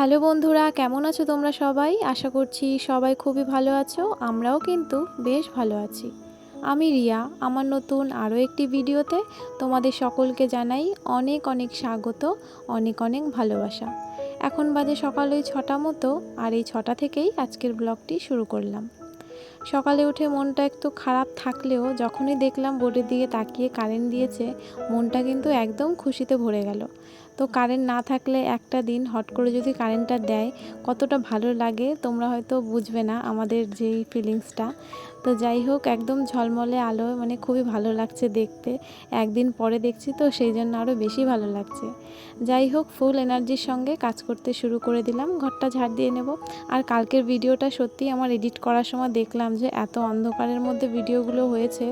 Hello বন্ধুরা, কেমন আছো তোমরা সবাই? আশা করছি সবাই খুবই ভালো আছো, আমরাও কিন্তু বেশ ভালো আছি। আমি রিয়া, আমার নতুন আরও একটি ভিডিওতে তোমাদের সকলকে জানাই অনেক অনেক স্বাগত, অনেক অনেক ভালোবাসা। এখন বাজে সকাল ওই ছটা মতো, আর এই ছটা থেকেই আজকের ব্লগটি শুরু করলাম। সকালে উঠে মনটা একটু খারাপ থাকলেও যখনই দেখলাম বোর্ডের দিকে তাকিয়ে কারেন্ট দিয়েছে, মনটা কিন্তু একদম খুশিতে ভরে গেল। তো কারেন্ট না থাকলে একটা দিন হট করে যদি কারেন্টটা দেয়, কতটা ভালো লাগে তোমরা হয়তো বুঝবে না আমাদের যেই ফিলিংসটা তো যাই হোক, একদম ঝলমলে আলো মানে খুবই ভালো লাগছে দেখতে। একদিন পরে দেখছি তো, সেই জন্য আরও বেশি ভালো লাগছে। যাই হোক ফুল এনার্জির সঙ্গে কাজ করতে শুরু করে দিলাম, ঘরটা ঝাড় দিয়ে নেব। আর কালকের ভিডিওটা সত্যি আমার এডিট করার সময় দেখলাম যে, এত অন্ধকারের মধ্যে ভিডিওগুলো হয়েছে।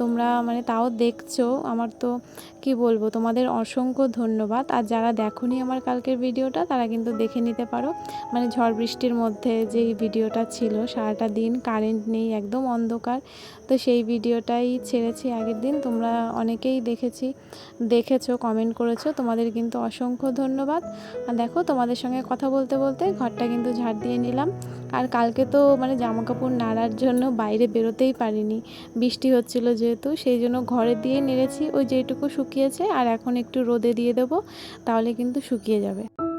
তোমরা মানে তাও দেখছ, আমার তো কি বলব, তোমাদের অসংখ্য ধন্যবাদ। আর যারা দেখোনি আমার কালকের ভিডিওটা, তারা কিন্তু দেখে নিতে পারো। মানে ঝড় বৃষ্টির মধ্যে যেই ভিডিওটা ছিল, সারাটা দিন কারেন্ট নেই, একদম অন্ধকার। তো সেই ভিডিওটাই ছেড়েছি আগের দিন। তোমরা অনেকেই দেখেছি, দেখেছ কমেন্ট করেছ। তোমাদের কিন্তু অসংখ্য ধন্যবাদ। আর দেখো, তোমাদের সঙ্গে কথা বলতে বলতে ঘরটা কিন্তু ঝাড় দিয়ে নিলাম। আর কালকে তো মানে জামা কাপড় নাড়ার জন্য বাইরে বেরোতেই পারিনি। বৃষ্টি হচ্ছিল যেহেতু, সেই জন্য ঘরে দিয়ে নেড়েছি। ওই যেটুকু শুকিয়েছে, আর এখন একটু রোদে দিয়ে দেবো, তাহলে কিন্তু শুকিয়ে যাবে।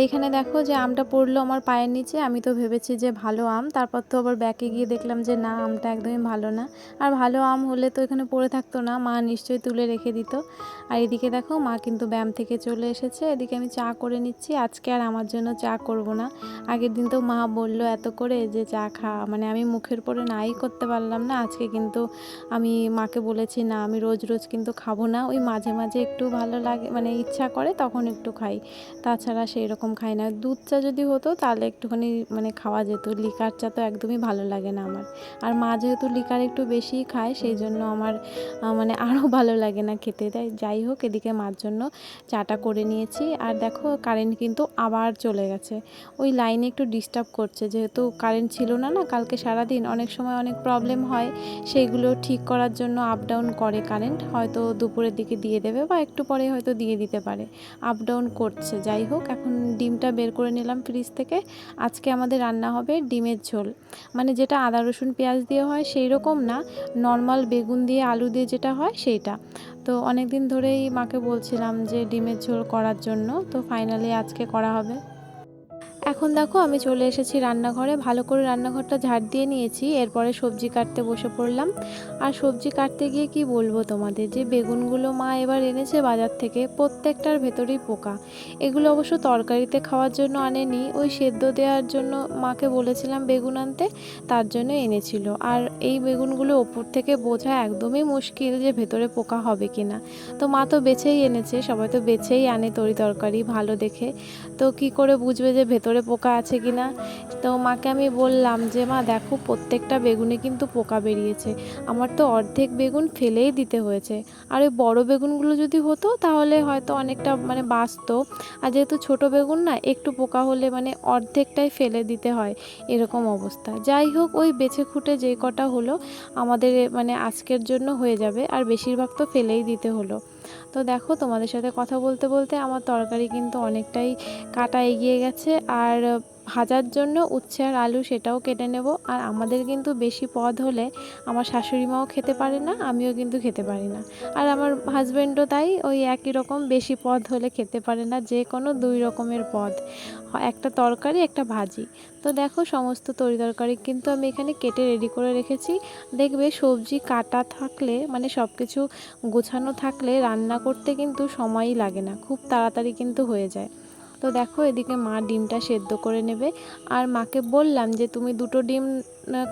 আর এইখানে দেখো যে আমটা পড়ল আমার পায়ের নিচে। আমি তো ভেবেছি যে ভালো আম। তারপর তো আবার ব্যাকে গিয়ে দেখলাম যে না, আমটা একদমই ভালো না। আর ভালো আম হলে তো এখানে পড়ে থাকতো না। মা নিশ্চয়ই তুলে রেখে দিত। আর এদিকে দেখো, মা কিন্তু ব্যায়াম থেকে চলে এসেছে। এদিকে আমি চা করে নিচ্ছি। আজকে আর আমার জন্য চা করব না। আগের দিন তো মা বলল এত করে যে চা খা। মানে আমি মুখের পরে নাই করতে পারলাম না। আজকে কিন্তু আমি মাকে বলেছি, না, আমি রোজ রোজ কিন্তু খাব না। ওই মাঝে মাঝে একটু ভালো লাগে মানে ইচ্ছা করে তখন একটু খাই। তাছাড়া সেই রকম খাই না। দুধ চা যদি হতো তাহলে একটুখানি মানে খাওয়া যেত। লিকার চা তো একদমই ভালো লাগে না আমার। আর মা যেহেতু লিকার একটু বেশিই খায়, সেই জন্য আমার মানে আরও ভালো লাগে না খেতে। তাই যাই হোক, এদিকে মার জন্য চাটা করে নিয়েছি। আর দেখো কারেন্ট কিন্তু আবার চলে গেছে। ওই লাইনে একটু ডিস্টার্ব করছে। যেহেতু কারেন্ট ছিল না না, কালকে সারাদিন অনেক সময় অনেক প্রবলেম হয় সেইগুলো ঠিক করার জন্য আপ ডাউন করে কারেন্ট হয়তো দুপুরের দিকে দিয়ে দেবে বা একটু পরে হয়তো দিয়ে দিতে পারে। আপ ডাউন করছে। যাই হোক, এখন ডিমটা বের করে নিলাম ফ্রিজ থেকে। আজকে আমাদের রান্না হবে ডিমের ঝোল। মানে যেটা আদা, রসুন, পেঁয়াজ দিয়ে হয় সেই রকম না, নর্মাল বেগুন দিয়ে আলু দিয়ে যেটা হয় সেইটা। তো অনেক দিন ধরেই মাকে বলছিলাম যে ডিমের ঝোল করার জন্য, তো ফাইনালি আজকে করা হবে। এখন দেখো আমি চলে এসেছি রান্নাঘরে। ভালো করে রান্নাঘরটা ঝাড় দিয়ে নিয়েছি। এরপরে সবজি কাটতে বসে পড়লাম। আর সবজি কাটতে গিয়ে কি বলব তোমাদের? যে বেগুনগুলো মা এবার এনেছে বাজার থেকে, প্রত্যেকটার ভেতরেই পোকা। এগুলো অবশ্য তরকারিতে খাওয়ার জন্য আনেনি। ওই সেদ্ধ দেওয়ার জন্য মাকে বলেছিলাম বেগুন আনতে, তার জন্য এনেছিল। আর এই বেগুনগুলো ওপর থেকে বোঝা একদমই মুশকিল যে ভেতরে পোকা হবে কি না তো মা তো বেছেই এনেছে, সবাই তো বেছেই আনে তরি তরকারি ভালো দেখে। তো কি করে বুঝবে যে ভেতরে পোকা আছে কি না তো মাকে আমি বললাম যে, মা, দেখো, প্রত্যেকটা বেগুনে কিন্তু পোকা বেরিয়েছে। আমার তো অর্ধেক বেগুন ফেলেই দিতে হয়েছে। আর ওই বড়ো বেগুনগুলো যদি হতো, তাহলে হয়তো অনেকটা মানে বাঁচতো। আর যেহেতু ছোট বেগুন না, একটু পোকা হলে মানে অর্ধেকটাই ফেলে দিতে হয়। এরকম অবস্থা। যাই হোক, ওই বেছে খুঁটে যে কটা হলো, আমাদের মানে আজকের জন্য হয়ে যাবে। আর বেশিরভাগ তো ফেলেই দিতে হলো। তো দেখো তোমাদের সাথে কথা বলতে বলতে আমার তরকারি কিন্তু অনেকটাই কাটা এগিয়ে গেছে। আর ভাজার জন্য উচ্ছে আর আলু সেটাও কেটে নেব। আর আমাদের কিন্তু বেশি পদ হলে আমার শাশুড়ি মাও খেতে পারে না, আমিও কিন্তু খেতে পারি না। আর আমার হাজব্যান্ডও তাই, ওই একই রকম বেশি পদ হলে খেতে পারে না, যে কোনো দুই রকমের পদ। একটা তরকারি, একটা ভাজি। তো দেখো সমস্ত তরি তরকারি কিন্তু আমি এখানে কেটে রেডি করে রেখেছি। দেখবে সবজি কাটা থাকলে মানে সব কিছু গোছানো থাকলে রান্না করতে কিন্তু সময়ই লাগে না, খুব তাড়াতাড়ি কিন্তু হয়ে যায়। তো দেখো এদিকে মা ডিমটা সেদ্ধ করে নেবে। আর মাকে বললাম যে, তুমি দুটো ডিম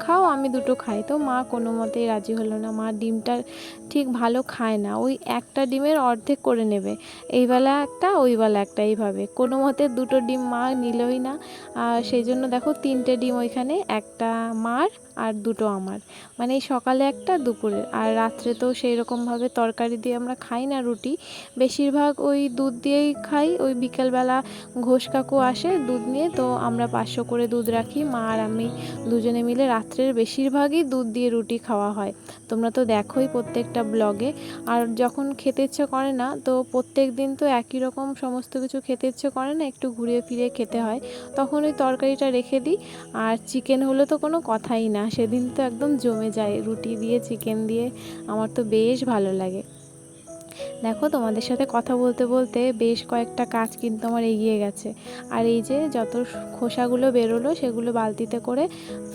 খাও, আমি দুটো খাই। তো মা কোনো মতেই রাজি হলো না। মা ডিমটা ঠিক ভালো খায় না। ওই একটা ডিমের অর্ধেক করে নেবে। এই বেলা একটা, ওই বেলা একটা, এইভাবে। কোনো মতে দুটো ডিম মা নিলই না। আর সেই জন্য দেখো তিনটে ডিম ওইখানে, একটা মার আর দুটো আমার। মানে এই সকালে একটা, দুপুরে। আর রাত্রে তো সেই রকমভাবে তরকারি দিয়ে আমরা খাই না রুটি। বেশিরভাগ ওই দুধ দিয়েই খাই। ওই বিকেলবেলা ঘোষ কাকু আসে দুধ নিয়ে, তো আমরা পাঁচশো করে দুধ রাখি। মা আর আমি দুজনে মিলে রাত্রের বেশিরভাগই দুধ দিয়ে রুটি খাওয়া হয়। তোমরা তো দেখোই প্রত্যেকটা ব্লগে। আর যখন খেতে ইচ্ছে করে না, তো প্রত্যেক দিন তো একই রকম সমস্ত কিছু খেতে ইচ্ছে করে না, একটু ঘুরিয়ে ফিরিয়ে খেতে হয়। তখন ওই তরকারিটা রেখে দিই। আর চিকেন হলে তো কোনো কথাই না, সেদিন তো একদম জমে যায়। রুটি দিয়ে, চিকেন দিয়ে, আমার তো বেশ ভালো লাগে। দেখো তোমাদের সাথে কথা বলতে বলতে বেশ কয়েকটা কাজ কিন্তু আমার এগিয়ে গেছে। আর এই যে যত খোসাগুলো বেরোলো সেগুলো বালতিতে করে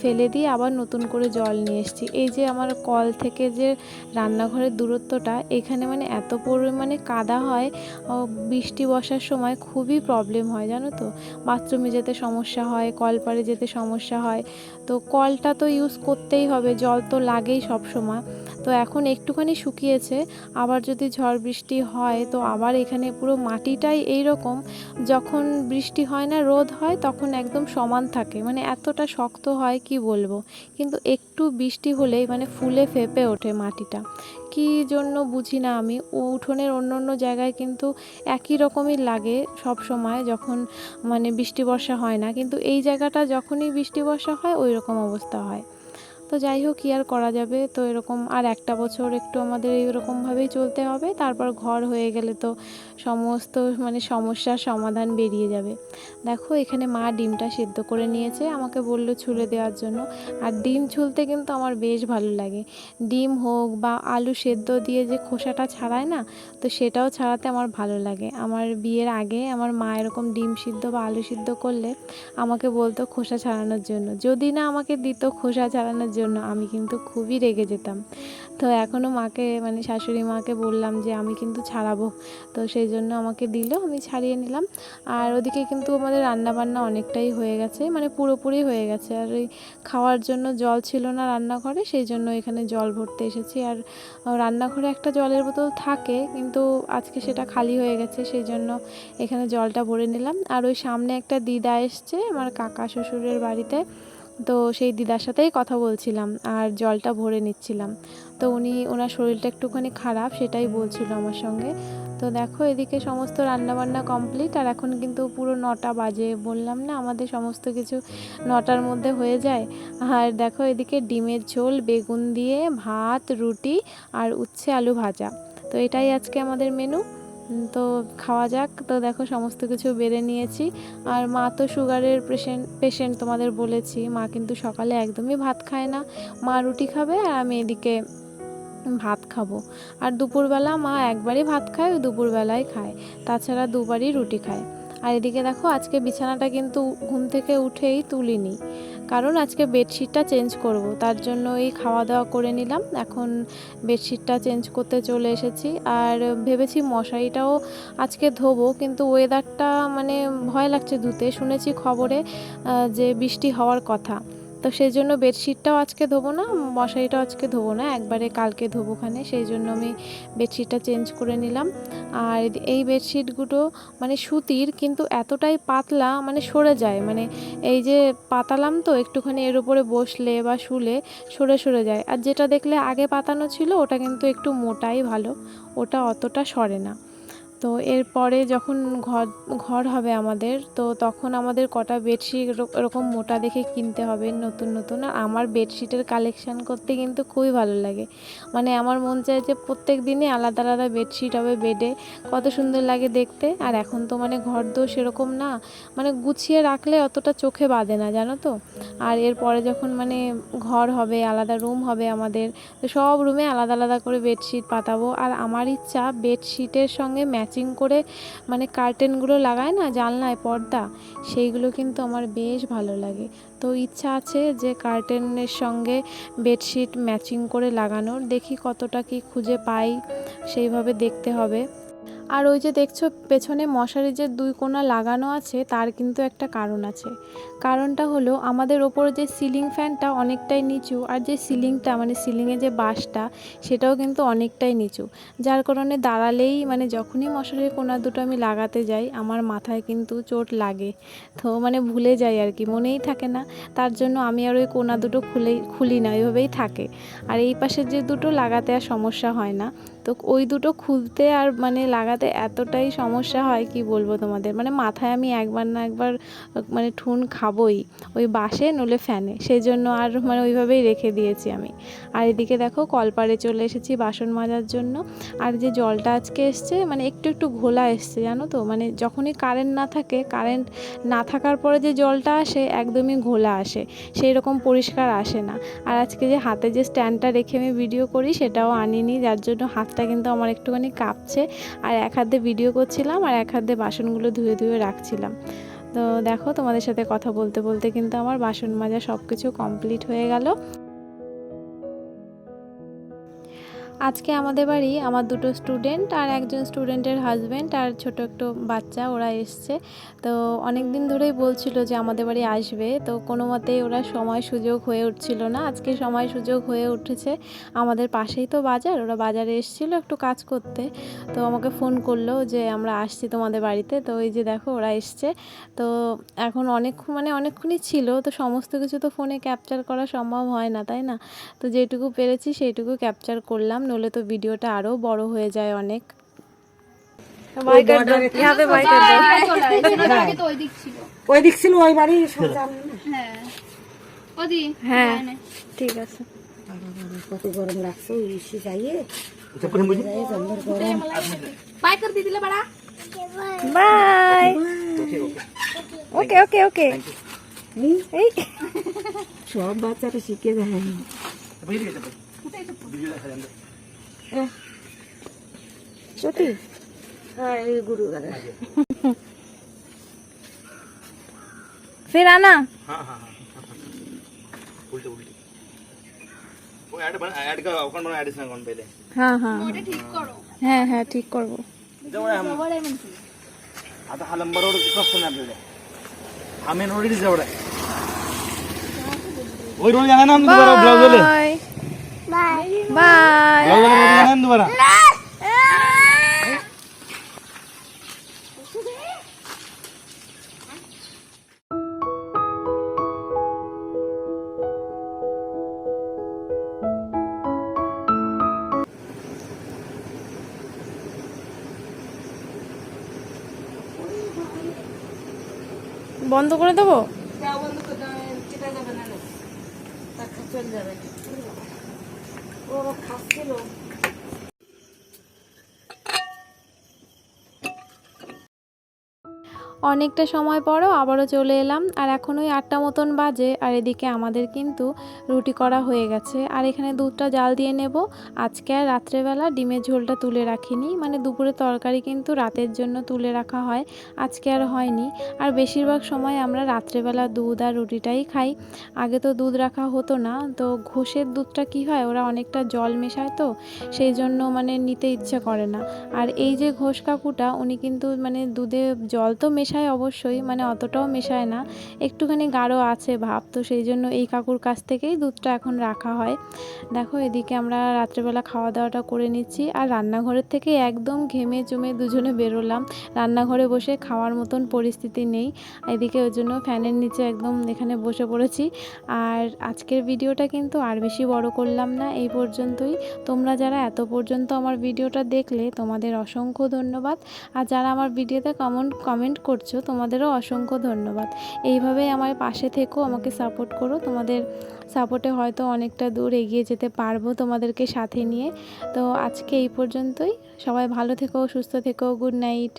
ফেলে দিয়ে আবার নতুন করে জল নিয়ে এসেছি। এই যে আমার কল থেকে যে রান্নাঘরের দূরত্বটা, এখানে মানে এত পরিমাণে কাদা হয়, ও বৃষ্টি বসার সময় খুবই প্রবলেম হয়, জানো তো? বাথরুমে যেতে সমস্যা হয় কল পাড়ে যেতে সমস্যা হয়। তো কলটা তো ইউজ করতেই হবে, জল তো লাগেই সব সময় তো এখন একটুখানি শুকিয়েছে, আবার যদি ঝড় বৃষ্টি হয় তো আবার এখানে পুরো মাটিটাই এই রকম যখন বৃষ্টি হয় না, রোদ হয়, তখন একদম সমান থাকে। মানে এতটা শক্ত হয়, কি বলব? কিন্তু একটু বৃষ্টি হলেই মানে ফুলে ফেপে ওঠে মাটিটা। কী জন্য বুঝি না আমি উঠোনের অন্য অন্য জায়গায় কিন্তু একই রকমই লাগে সব সময় যখন মানে বৃষ্টি বর্ষা হয় না। কিন্তু এই জায়গাটা যখনই বৃষ্টি বর্ষা হয় ওই রকম অবস্থা হয়। তো যাই হোক, কী আর করা যাবে? তো এরকম আর একটা বছর একটু আমাদের এইরকমভাবেই চলতে হবে, তারপর ঘর হয়ে গেলে তো সমস্ত মানে সমস্যার সমাধান বেরিয়ে যাবে। দেখো, এখানে মা ডিমটা সেদ্ধ করে নিয়েছে, আমাকে বলল ছুলে দেওয়ার জন্য। আর ডিম ছুলতে কিন্তু আমার বেশ ভালো লাগে। ডিম হোক বা আলু সেদ্ধ দিয়ে যে খোসাটা ছাড়ায় না, তো সেটাও ছাড়াতে আমার ভালো লাগে। আমার বিয়ের আগে আমার মা এরকম ডিম সিদ্ধ বা আলু সিদ্ধ করলে আমাকে বলতো খোসা ছাড়ানোর জন্য। যদি না আমাকে দিত খোসা ছাড়ানোর জন্য আমি কিন্তু খুবই রেগে যেতাম। তো এখনও মাকে মানে শাশুড়ি মাকে বললাম যে আমি কিন্তু ছাড়াবো। তো সেই জন্য আমাকে দিল, আমি ছাড়িয়ে নিলাম। আর ওদিকে কিন্তু আমাদের রান্না বান্না অনেকটাই হয়ে গেছে মানে পুরোপুরি হয়ে গেছে। আর ওই খাওয়ার জন্য জল ছিল না রান্নাঘরে, সেই জন্য এখানে জল ভরতে এসেছি। আর রান্নাঘরে একটা জলের বোতল থাকে, কিন্তু আজকে সেটা খালি হয়ে গেছে, সেই জন্য এখানে জলটা ভরে নিলাম। আর ওই সামনে একটা দিদা এসছে, আমার কাকা শ্বশুরের বাড়িতে। তো সেই দিদার সাথেই কথা বলছিলাম আর জলটা ভরে নিচ্ছিলাম। তো উনি, ওনার শরীরটা একটুখানি খারাপ, সেটাই বলছিল আমার সঙ্গে। তো দেখো, এদিকে সমস্ত রান্নাবান্না কমপ্লিট আর এখন কিন্তু পুরো নটা বাজে। বললাম না, আমাদের সমস্ত কিছু নটার মধ্যে হয়ে যায়। আর দেখো, এদিকে ডিমের ঝোল, বেগুন দিয়ে ভাত, রুটি আর উচ্ছে আলু ভাজা। তো এটাই আজকে আমাদের মেনু তো খাওয়া যাক। তো দেখো সমস্ত কিছু বেড়ে নিয়েছি। আর মা তো সুগারের পেশেন্ট পেশেন্ট তোমাদের বলেছি। মা কিন্তু সকালে একদমই ভাত খায় না। মা রুটি খাবে আর আমি এদিকে ভাত খাব। আর দুপুরবেলা মা একবারই ভাত খায় দুপুরবেলায় খায়। তাছাড়া দুবারই রুটি খায়। আর এদিকে দেখো আজকে বিছানাটা কিন্তু ঘুম থেকে উঠেই তুলিনি। কারণ আজকে বেডশিটটা চেঞ্জ করব। তার জন্য এই খাওয়া দাওয়া করে নিলাম। এখন বেডশিটটা চেঞ্জ করতে চলে এসেছি। আর ভেবেছি মশারিটাও আজকে ধোবো, কিন্তু ওয়েদারটা মানে ভয় লাগছে ধুতে। শুনেছি খবরে যে বৃষ্টি হওয়ার কথা। তো সেই জন্য বেডশিটটাও আজকে ধোবো না মশারিটাও আজকে ধোবো না একবারে কালকে ধোবোখানে সেই জন্য আমি বেডশিটটা চেঞ্জ করে নিলাম। আর এই বেডশিটগুলো মানে সুতির কিন্তু এতটাই পাতলা মানে সরে যায় মানে এই যে পাতালাম তো একটুখানি এর উপরে বসলে বা শুলে সরে সরে যায়। আর যেটা দেখলে আগে পাতানো ছিল ওটা কিন্তু একটু মোটাই ভালো ওটা অতটা সরে না। তো এরপরে যখন ঘর ঘর হবে আমাদের, তো তখন আমাদের কটা বেডশিট এরকম মোটা দেখে কিনতে হবে নতুন নতুন। আমার বেডশিটের কালেকশান করতে কিন্তু খুবই ভালো লাগে। মানে আমার মন চায় যে প্রত্যেক দিনই আলাদা আলাদা বেডশিট হবে বেডে কত সুন্দর লাগে দেখতে। আর এখন তো মানে ঘর তো সেরকম না। মানে গুছিয়ে রাখলে অতটা চোখে বাঁধে না, জানো তো? আর এরপরে যখন মানে ঘর হবে, আলাদা রুম হবে আমাদের সব রুমে আলাদা আলাদা করে বেডশিট পাতাবো। আর আমার ইচ্ছা বেডশিটের সঙ্গে ম্যাচিং করে মানে কার্টেনগুলো লাগায় না, জানলায়, পর্দা, সেইগুলো কিন্তু আমার বেশ ভালো লাগে। তো ইচ্ছা আছে যে কার্টেনের সঙ্গে বেডশিট ম্যাচিং করে লাগানোর, দেখি কতটা কি খুঁজে পাই, সেইভাবে দেখতে হবে। আর ওই যে দেখছ, পেছনে মশারি যে দুই কোণা লাগানো আছে, তার কিন্তু একটা কারণ আছে। কারণটা হলো, আমাদের ওপরে যে সিলিং ফ্যানটা অনেকটাই নিচু, আর যে সিলিংটা মানে সিলিংয়ে যে বাসটা, সেটাও কিন্তু অনেকটাই নিচু। যার কারণে দাঁড়ালেই মানে যখনই মশারির কোণা দুটো আমি লাগাতে যাই, আমার মাথায় কিন্তু চোট লাগে। তো মানে ভুলে যাই আর কি, মনেই থাকে না। তার জন্য আমি আর ওই কোণা দুটো খুলেই, খুলি না, ওইভাবেই থাকে। আর এই পাশের যে দুটো লাগাতে আর সমস্যা হয় না। তো ওই দুটো খুলতে আর মানে লাগাতে এতটাই সমস্যা হয়, কি বলব তোমাদের? মানে মাথায় আমি একবার না একবার মানে ঠুন খাবই। ওই বাসে নলে ফ্যানে। সেই জন্য আর মানে ওইভাবেই রেখে দিয়েছি আমি। আর এদিকে দেখো, কলপাড়ে চলে এসেছি বাসন মাজার জন্য। আর যে জলটা আজকে এসছে মানে একটু একটু ঘোলা এসছে, জানো তো? মানে যখনই কারেন্ট না থাকে কারেন্ট না থাকার পরে যে জলটা আসে, একদমই ঘোলা আসে। সেই রকম পরিষ্কার আসে না। আর আজকে যে হাতে যে স্ট্যান্ডটা রেখে আমি ভিডিও করি, সেটাও আনিনি। যার জন্য হাতটা কিন্তু আমার একটুখানি কাঁপছে। আর এক হাতে ভিডিও করছিলাম আর এক হাতে বাসনগুলো ধুয়ে ধুয়ে রাখছিলাম। তো দেখো তোমাদের সাথে কথা বলতে বলতে কিন্তু আমার বাসন মাজা সব কিছু কমপ্লিট হয়ে গেল। আজকে আমাদের বাড়ি আমার দুটো স্টুডেন্ট আর একজন স্টুডেন্টের হাজব্যান্ড আর ছোট একটু বাচ্চা, ওরা এসছে। তো অনেক দিন ধরেই বলছিল যে আমাদের বাড়ি আসবে। তো কোনো মতেই ওরা সময় সুযোগ হয়ে উঠছিল না। আজকে সময় সুযোগ হয়ে উঠেছে। আমাদের পাশেই তো বাজার, ওরা বাজারে এসেছিল একটু কাজ করতে। তো আমাকে ফোন করল যে আমরা আসছি তোমাদের বাড়িতে। তো এই যে দেখো, ওরা এসছে। তো এখন অনেক মানে অনেকক্ষণই ছিল। তো সমস্ত কিছু তো ফোনে ক্যাপচার করা সম্ভব হয় না, তাই না? তো যেটুকু পেরেছি সেইটুকু ক্যাপচার করলাম। নলে তো ভিডিওটা আরও বড় হয়ে যায় অনেক। ওই দিক ছিল। ওই বাড়ি সোজা আমি না। হ্যাঁ। ঠিক আছে। কত গরম লাগছে ইসি যাইয়ে। বাই ওকে ওকে ওকে এই। সব বাচ্চারা শিখে যায়। সত্যি হ্যাঁ এই গুরু দাদা फिर आना हाँ हाँ हाँ उल्टे उल्टे वो ऐड बना ऐड का अकाउंट बना एडिशनल अकाउंट पहले हाँ हाँ হ্যাঁ হ্যাঁ ঠিক করবো जवळ आहे हम आता हा नंबर रोड क्रॉस करणार आपल्याला हा मेन रोड जवळ आहे वही रोड जाणार ना दुबारा ब्लाउज वाले బాయ్ বন্ধ করে দেবো? বন্ধ করে দেবো সেটা যাবে না চলে যাবে। ও খাচ্ছিল অনেকটা সময় পরও আবারও চলে এলাম। আর এখন ওই আটটা মতন বাজে, আর এদিকে আমাদের কিন্তু রুটি করা হয়ে গেছে। আর এখানে দুধটা জাল দিয়ে নেব। আজকে আর রাত্রেবেলা ডিমের ঝোলটা তুলে রাখিনি। মানে দুপুরে তরকারি কিন্তু রাতের জন্য তুলে রাখা হয়। আজকে আর হয়নি। আর বেশিরভাগ সময় আমরা রাত্রেবেলা দুধ আর রুটিটাই খাই। আগে তো দুধ রাখা হতো না। তো ঘোষের দুধটা কি হয়, ওরা অনেকটা জল মেশায় তো, সেই জন্য মানে নিতে ইচ্ছে করে না। আর এই যে ঘোষ কাকুটা, উনি কিন্তু মানে দুধে জল তো মেশায় অবশ্যই মানে অতটাও মেশায় না। একটুখানি গাঢ় আছে ভাব, তো সেই জন্য এই কাকুর কাছ থেকেই দুধটা এখন রাখা হয়। দেখো, এদিকে আমরা রাত্রেবেলা খাওয়া দাওয়াটা করে নিচ্ছি আর রান্নাঘরের থেকে একদম ঘেমে জমে দুজনে বেরোলাম। রান্নাঘরে বসে খাওয়ার মতন পরিস্থিতি নেই। এদিকে ওই জন্য ফ্যানের নিচে একদম এখানে বসে পড়েছি। আর আজকের ভিডিওটা কিন্তু আর বেশি বড় করলাম না, এই পর্যন্তই। তোমরা যারা এত পর্যন্ত আমার ভিডিওটা দেখলে, তোমাদের অসংখ্য ধন্যবাদ। আর যারা আমার ভিডিওতে কমন, কমেন্ট কমেন্ট করছ, তোমাদেরও অসংখ্য ধন্যবাদ। এইভাবেই আমার পাশে থেকো, আমাকে সাপোর্ট করো। তোমাদের সাপোর্টে হয়তো অনেকটা দূর এগিয়ে যেতে পারব তোমাদেরকে সাথে নিয়ে। তো আজকে এই পর্যন্তই। সবাই ভালো থেকো, সুস্থ থেকো গুড নাইট